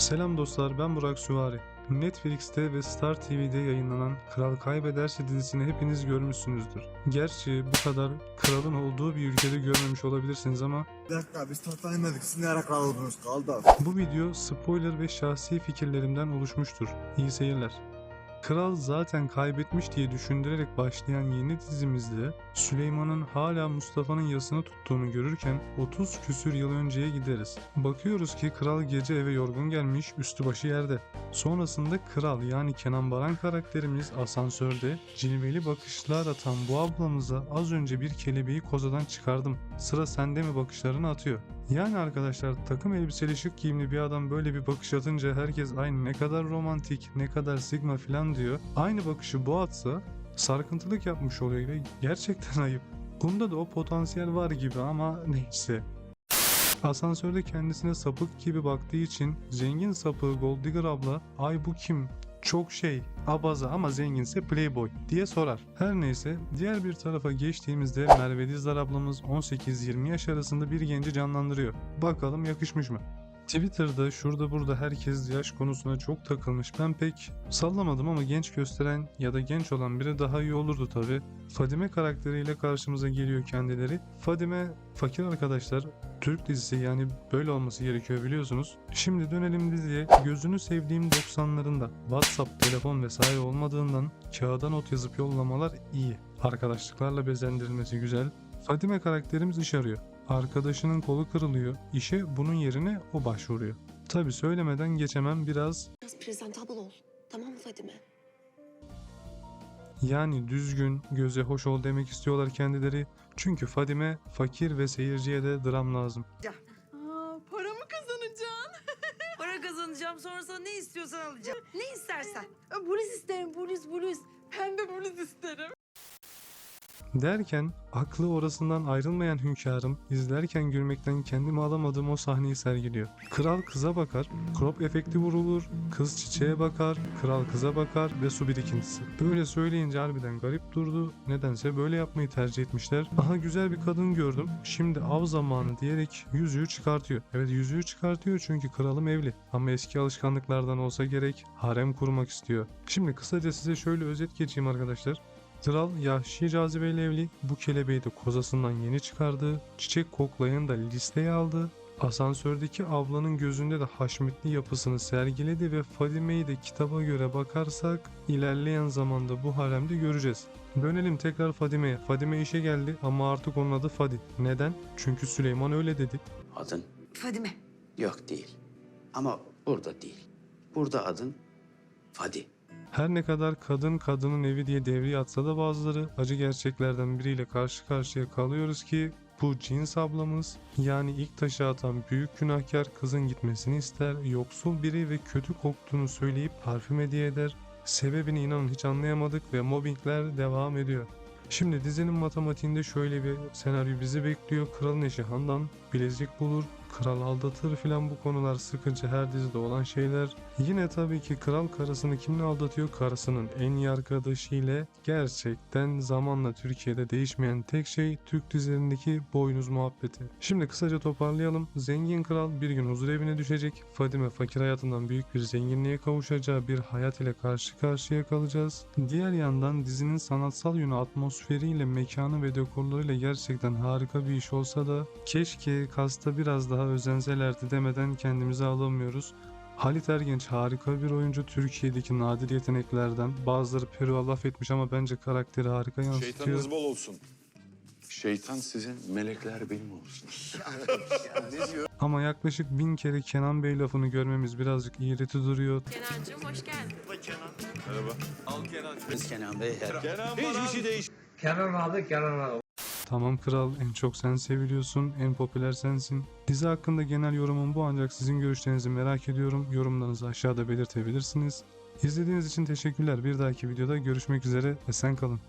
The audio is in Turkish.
Selam dostlar ben Burak Süvari. Netflix'te ve Star TV'de yayınlanan Kral Kaybederse dizisini hepiniz görmüşsünüzdür. Gerçi bu kadar kralın olduğu bir ülkede görmemiş olabilirsiniz ama Bir dakika biz tahttan inmedik. Siz ne ara kral oldunuz? Kaldı. bu video spoiler ve şahsi fikirlerimden oluşmuştur. İyi seyirler. Kral zaten kaybetmiş diye düşündürerek başlayan yeni dizimizde Süleyman'ın hala Mustafa'nın yasını tuttuğunu görürken 30 küsür yıl önceye gideriz. Bakıyoruz ki kral gece eve yorgun gelmiş üstü başı yerde. Sonrasında kral yani Kenan Baran karakterimiz asansörde cilveli bakışlar atan bu ablamıza az önce bir kelebeği kozadan çıkardım. Sıra sende mi bakışlarını atıyor. Yani arkadaşlar takım elbiseli şık giyimli bir adam böyle bir bakış atınca herkes aynı ne kadar romantik ne kadar sigma filan diyor. Aynı bakışı bu atsa sarkıntılık yapmış oluyor ve gerçekten ayıp. Bunda da o potansiyel var gibi ama neyse. Asansörde kendisine sapık gibi baktığı için zengin sapığı Gold Digger abla ay bu kim çok şey abaza ama zenginse playboy diye sorar. Her neyse diğer bir tarafa geçtiğimizde Merve Dizdar ablamız 18-20 yaş arasında bir genci canlandırıyor. Bakalım yakışmış mı? Twitter'da şurada burada herkes yaş konusuna çok takılmış. Ben pek sallamadım ama genç gösteren ya da genç olan biri daha iyi olurdu tabi. Fadime karakteriyle karşımıza geliyor kendileri. Fadime fakir arkadaşlar Türk dizisi yani böyle olması gerekiyor biliyorsunuz. Şimdi dönelim diziye. Gözünü sevdiğim 90'larında WhatsApp, telefon vesaire olmadığından kağıda not yazıp yollamalar iyi. Arkadaşlıklarla bezendirilmesi güzel. Fadime karakterimiz iş arıyor. Arkadaşının kolu kırılıyor. İşe bunun yerine o başvuruyor. Tabi söylemeden geçemem biraz Biraz presentable ol. Tamam mı Fadime? yani düzgün, göze hoş ol demek istiyorlar kendileri. Çünkü Fadime fakir ve seyirciye de dram lazım. Aa, para mı kazanacaksın? Para kazanacağım sonra sana ne istiyorsan alacağım. Ne istersen. Aa, Polis isterim, polis, polis. Pembe polis isterim. Derken aklı orasından ayrılmayan hünkârım izlerken gülmekten kendimi alamadığım o sahneyi sergiliyor. Kral kıza bakar, crop efekti vurulur, kız çiçeğe bakar, kral kıza bakar ve su birikintisi. Böyle söyleyince harbiden garip durdu. Nedense böyle yapmayı tercih etmişler. Aha güzel bir kadın gördüm. Şimdi av zamanı diyerek yüzüğü çıkartıyor. Evet yüzüğü çıkartıyor çünkü kralım evli. Ama eski alışkanlıklardan olsa gerek harem kurmak istiyor. Şimdi kısaca size şöyle özet geçeyim arkadaşlar. Kral Yahşi Cazibe ile evli. Bu kelebeği de kozasından yeni çıkardı. Çiçek koklayın da listeye aldı. Asansördeki ablanın gözünde de haşmetli yapısını sergiledi ve Fadime'yi de kitaba göre bakarsak ilerleyen zamanda bu haremde göreceğiz. Dönelim tekrar Fadime'ye. Fadime işe geldi ama artık onun adı Fadi. Neden? Çünkü Süleyman öyle dedi. Adın Fadime. yok değil. Ama burada değil. Burada adın Fadi. Her ne kadar kadın kadının evi diye devreye atsa da bazıları acı gerçeklerden biriyle karşı karşıya kalıyoruz ki bu cins ablamız yani ilk taşı atan büyük günahkar kızın gitmesini ister, yoksul biri ve kötü koktuğunu söyleyip parfüm hediye eder. Sebebini inanın hiç anlayamadık ve mobbingler devam ediyor. Şimdi dizinin matematiğinde şöyle bir senaryo bizi bekliyor. Kralın eşi Handan bilezik bulur, kral aldatır filan bu konular sıkıcı her dizide olan şeyler. Yine tabii ki kral karısını kimle aldatıyor? Karısının en iyi arkadaşı ile gerçekten zamanla Türkiye'de değişmeyen tek şey Türk dizilerindeki boynuz muhabbeti. Şimdi kısaca toparlayalım. Zengin kral bir gün huzur evine düşecek. Fadime fakir hayatından büyük bir zenginliğe kavuşacağı bir hayat ile karşı karşıya kalacağız. Diğer yandan dizinin sanatsal yönü atmosferiyle, mekanı ve dekorlarıyla gerçekten harika bir iş olsa da keşke kasta biraz daha özenselerdi demeden kendimize alamıyoruz. Halit Ergenç harika bir oyuncu. Türkiye'deki nadir yeteneklerden. Bazıları Peru'a laf etmiş ama bence karakteri harika yansıtıyor. Şeytanınız bol olsun. Şeytan sizin, melekler benim olsun. Ama yaklaşık bin kere Kenan Bey lafını görmemiz birazcık iğreti duruyor. Kenancığım hoş geldin. Biz Kenan Bey her Hiçbir şey değiş. Tamam kral en çok sen seviliyorsun, en popüler sensin. Dizi hakkında genel yorumum bu ancak sizin görüşlerinizi merak ediyorum. Yorumlarınızı aşağıda belirtebilirsiniz. İzlediğiniz için teşekkürler. Bir dahaki videoda görüşmek üzere. Esen kalın.